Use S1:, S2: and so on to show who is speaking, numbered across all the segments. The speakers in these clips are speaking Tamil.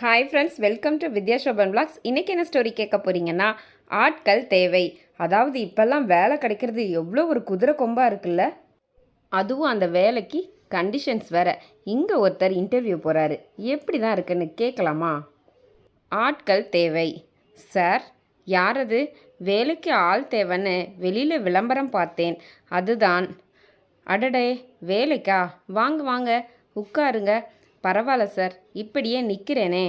S1: Hi friends welcome to Vidya Shoban blogs இன்றைக்கி என்ன ஸ்டோரி கேட்க போகிறீங்கன்னா ஆட்கள் தேவை. அதாவது இப்போல்லாம் வேலை கிடைக்கிறது எவ்வளோ ஒரு குதிரை கொம்பாக இருக்குல்ல? அதுவும் அந்த வேலைக்கு கண்டிஷன்ஸ் வேற. இங்கே ஒருத்தர் இன்டர்வியூ போகிறாரு எப்படி தான் இருக்குன்னு கேட்கலாமா? ஆட்கள் தேவை. சார் யாரது? வேலைக்கு ஆள் தேவைன்னு வெளியில் விளம்பரம் பார்த்தேன். அதுதான். அடடே வேலைக்கா? வாங்க வாங்க. உட்காருங்க. பரவாயில்ல சார். இப்படியே நிற்கிறேனே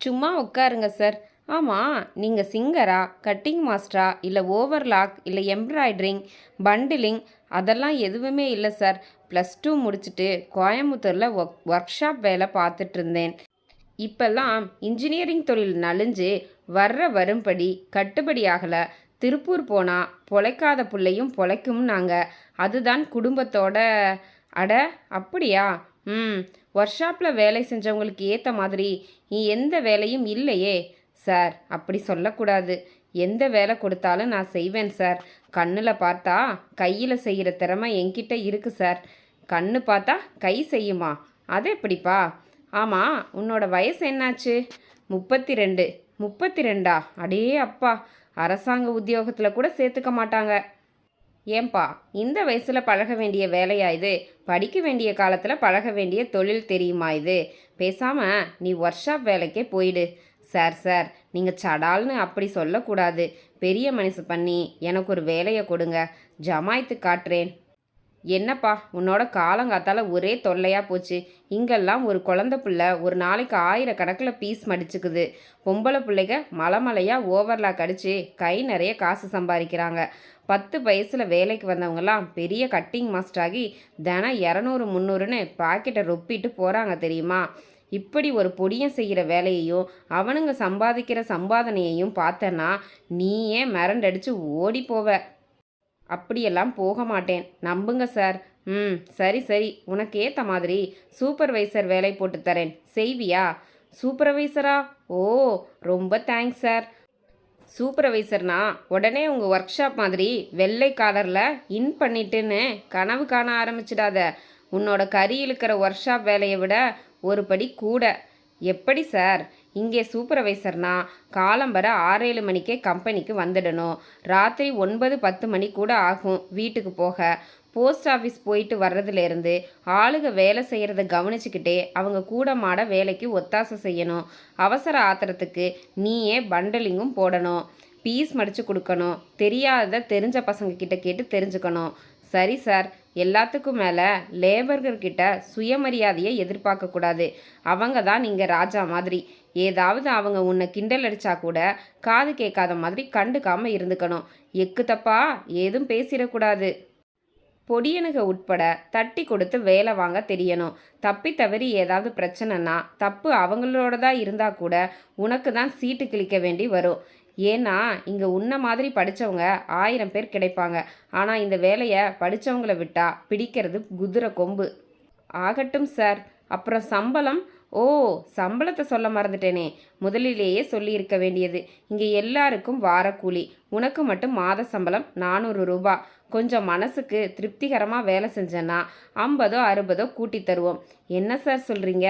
S1: சும்மா உட்காருங்க சார். ஆமாம் நீங்கள் சிங்கரா கட்டிங் மாஸ்டரா இல்லை ஓவர்லாக் இல்லை எம்ப்ராய்டரிங் பண்டிலிங் அதெல்லாம் எதுவுமே இல்லை சார். ப்ளஸ் டூ முடிச்சுட்டு கோயம்புத்தூரில் ஒர்க் ஒர்க் ஷாப் வேலை பார்த்துட்டு இருந்தேன். இப்பெல்லாம் இன்ஜினியரிங் தொழில் நலிஞ்சு வர்ற வரும்படி கட்டுப்படி ஆகலை. திருப்பூர் போனால் பொழைக்காத பிள்ளையும் பொழைக்கும்னாங்க. அதுதான் குடும்பத்தோட அட அப்படியா? ம் ஒர்க் ஷாப்பில் வேலை செஞ்சவங்களுக்கு ஏற்ற மாதிரி நீ எந்த வேலையும் இல்லையே சார். அப்படி சொல்லக்கூடாது. எந்த வேலை கொடுத்தாலும் நான் செய்வேன் சார். கண்ணில் பார்த்தா கையில் செய்கிற திறமை என்கிட்ட இருக்குது சார். கண்ணு பார்த்தா கை செய்யுமா? அது எப்படிப்பா? ஆமாம் உன்னோட வயசு என்னாச்சு? முப்பத்தி ரெண்டு முப்பத்தி ரெண்டா அடே அப்பா அரசாங்க உத்தியோகத்தில் கூட சேர்த்துக்க மாட்டாங்க. ஏன்பா இந்த வயசில் பழக வேண்டிய வேலையா இது? படிக்க வேண்டிய காலத்தில் பழக வேண்டிய தொழில் தெரியுமா இது? பேசாமல் நீ ஒர்க் ஷாப் வேலைக்கே போயிடு. சார் சார் நீங்கள் சடால்னு அப்படி சொல்லக்கூடாது. பெரிய மனசு பண்ணி எனக்கு ஒரு வேலையை கொடுங்க. ஜமாய்த்து காட்டுறேன். என்னப்பா உன்னோட காலங்காத்தால ஒரே தொல்லையாக போச்சு. இங்கெல்லாம் ஒரு குழந்த பிள்ளை ஒரு நாளைக்கு ஆயிரக்கணக்கில் பீஸ் மடிச்சுக்குது. பொம்பளை பிள்ளைங்க மலை மலையாக ஓவர்லாக் அடித்து கை நிறைய காசு சம்பாதிக்கிறாங்க பத்து வயசில் வேலைக்கு வந்தவங்கலாம் பெரிய கட்டிங் மாஸ்டர் ஆகி தினம் இரநூறு முந்நூறுன்னு பாக்கெட்டை ரொப்பிட்டு போகிறாங்க தெரியுமா? இப்படி ஒரு பொடியை செய்கிற வேலையையும் அவனுங்க சம்பாதிக்கிற சம்பாதனையையும் பார்த்தனா நீயே மிரண்டடிச்சு ஓடி போவ. அப்படியெல்லாம் போக மாட்டேன். நம்புங்க சார் ம் சரி சரி. உனக்கு ஏற்ற மாதிரி சூப்பர்வைசர் வேலை போட்டு தரேன். செய்வியா? சூப்பர்வைசரா ஓ ரொம்ப தேங்க்ஸ் சார் சூப்பர்வைசர்னா உடனே உங்கள் ஒர்க் ஷாப் மாதிரி வெள்ளை காலரில் இன் பண்ணிட்டுன்னு கனவு காண ஆரம்பிச்சிடாத. உன்னோட கறி இழுக்கிற ஒர்க் ஷாப் வேலையை விட ஒரு படி கூட. எப்படி சார் இங்கே சூப்பர்வைசர்னா காலம்பர ஆறேழு மணிக்கே கம்பெனிக்கு வந்துடணும். ராத்திரி ஒன்பது பத்து மணி கூட ஆகும் வீட்டுக்கு போக. போஸ்ட் ஆஃபீஸ் போயிட்டு வர்றதுலேருந்து ஆளுக வேலை செய்கிறத கவனிச்சுக்கிட்டே அவங்க கூட மாட வேலைக்கு ஒத்தாசை செய்யணும். அவசர ஆத்திரத்துக்கு நீயே பண்டலிங்கும் போடணும். பீஸ் மடித்து கொடுக்கணும். தெரியாததை தெரிஞ்ச பசங்க கிட்ட கேட்டு தெரிஞ்சுக்கணும். சரி சார் எல்லாத்துக்கும் மேலே லேபர்கள்கிட்ட சுயமரியாதையை எதிர்பார்க்கக்கூடாது அவங்க தான் நீங்கள் ராஜா மாதிரி. ஏதாவது அவங்க உன்னை கிண்டல் அடித்தா கூட காது கேட்காத மாதிரி கண்டுக்காமல் இருந்துக்கணும். எக்கு தப்பா? ஏதும் பேசிடக்கூடாது. பொடியனுக உட்பட தட்டி கொடுத்து வேலை வாங்க தெரியணும். தப்பி தவறி ஏதாவது பிரச்சனைனா தப்பு அவங்களோடதா இருந்தால் கூட உனக்கு தான் சீட்டு கிழிக்க வேண்டி வரும். ஏன்னா இங்கே உன்ன மாதிரி படித்தவங்க ஆயிரம் பேர் கிடைப்பாங்க. ஆனால் இந்த வேலையை படித்தவங்கள விட்டா பிடிக்கிறது குதிரை கொம்பு. ஆகட்டும் சார். அப்புறம் சம்பளம்? ஓ சம்பளத்தை சொல்ல மறந்துட்டேனே. முதலிலேயே சொல்லியிருக்க வேண்டியது. இங்கே எல்லாருக்கும் வாரக்கூலி உனக்கு மட்டும் மாத சம்பளம் நானூறு ரூபா. கொஞ்சம் மனசுக்கு திருப்திகரமாக வேலை செஞ்சேன்னா ஐம்பதோ அறுபதோ கூட்டி தருவோம். என்ன சார் சொல்கிறீங்க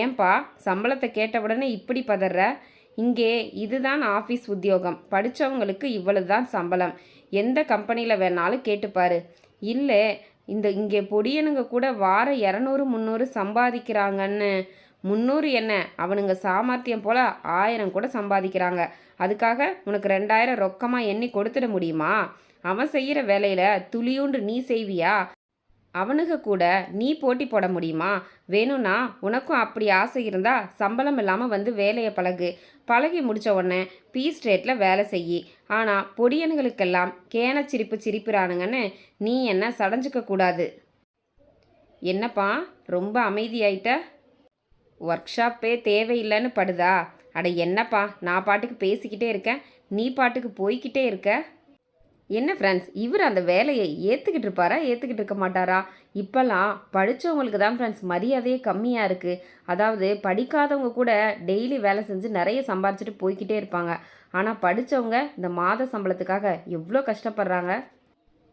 S1: ஏன்பா சம்பளத்தை கேட்ட உடனே இப்படி பதற இங்கே இதுதான் ஆஃபீஸ் உத்தியோகம். படித்தவங்களுக்கு இவ்வளவு தான் சம்பளம். எந்த கம்பெனியில் வேணாலும் கேட்டுப்பாரு. இல்லை இந்த இங்கே பொடியனுங்க கூட வாரம் இரநூறு முந்நூறு சம்பாதிக்கிறாங்கன்னு. முந்நூறு என்ன? அவனுங்க சாமர்த்தியம் போல் ஆயிரம் கூட சம்பாதிக்கிறாங்க. அதுக்காக உனக்கு ரெண்டாயிரம் ரொக்கமாக எண்ணி கொடுத்துட முடியுமா? அவன் செய்கிற வேலையில் துளியூண்டு நீ செய்வியா? அவனுங்க கூட நீ போட்டி போட முடியுமா? வேணும்னா உனக்கும் அப்படி ஆசை இருந்தால் சம்பளம் இல்லாமல் வந்து வேலையை பழகு. பழகி முடித்த உடனே பீஸ் ரேட்டில் வேலை செய்யி. ஆனால் பொடியனுங்களுக்கெல்லாம் கேன சிரிப்பு சிரிப்புறானுங்கன்னு நீ என்ன சடைஞ்சிக்க கூடாது. என்னப்பா ரொம்ப அமைதியாயிட்ட? ஒர்க் ஷாப்பே தேவையில்லைன்னு படுதா? அட என்னப்பா நான் பாட்டுக்கு பேசிக்கிட்டே இருக்கேன். நீ பாட்டுக்கு போய்கிட்டே இருக்க? என்ன ஃப்ரெண்ட்ஸ் இவர் அந்த வேலையை ஏற்றுக்கிட்டு இருப்பாரா? ஏற்றுக்கிட்டு இருக்க மாட்டாரா? இப்போல்லாம் படித்தவங்களுக்கு தான் ஃப்ரெண்ட்ஸ் மரியாதையே கம்மியாக இருக்குது அதாவது படிக்காதவங்க கூட டெய்லி வேலை செஞ்சு நிறைய சம்பாரிச்சிட்டு போய்கிட்டே இருப்பாங்க. ஆனால் படித்தவங்க இந்த மாத சம்பளத்துக்காக எவ்வளோ கஷ்டப்படுறாங்க?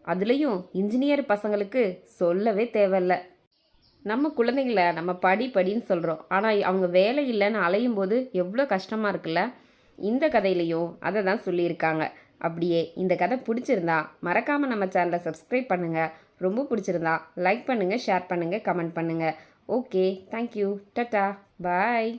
S1: அதுலேயும் இன்ஜினியர் பசங்களுக்கு சொல்லவே தேவையில்ல. நம்ம குழந்தைங்கள நம்ம படி படின்னு சொல்கிறோம் ஆனால் அவங்க வேலை இல்லைன்னு அலையும் போது எவ்வளோ கஷ்டமாக இருக்குல்ல? இந்த கதையிலையும் அதை தான் சொல்லியிருக்காங்க. அப்படியே இந்த கதை பிடிச்சிருந்தா மறக்காமல் நம்ம சேனலை சப்ஸ்கிரைப் பண்ணுங்கள் ரொம்ப பிடிச்சிருந்தா லைக் பண்ணுங்கள் ஷேர் பண்ணுங்கள் கமெண்ட் பண்ணுங்கள் ஓகே தேங்க்யூ டட்டா பாய்.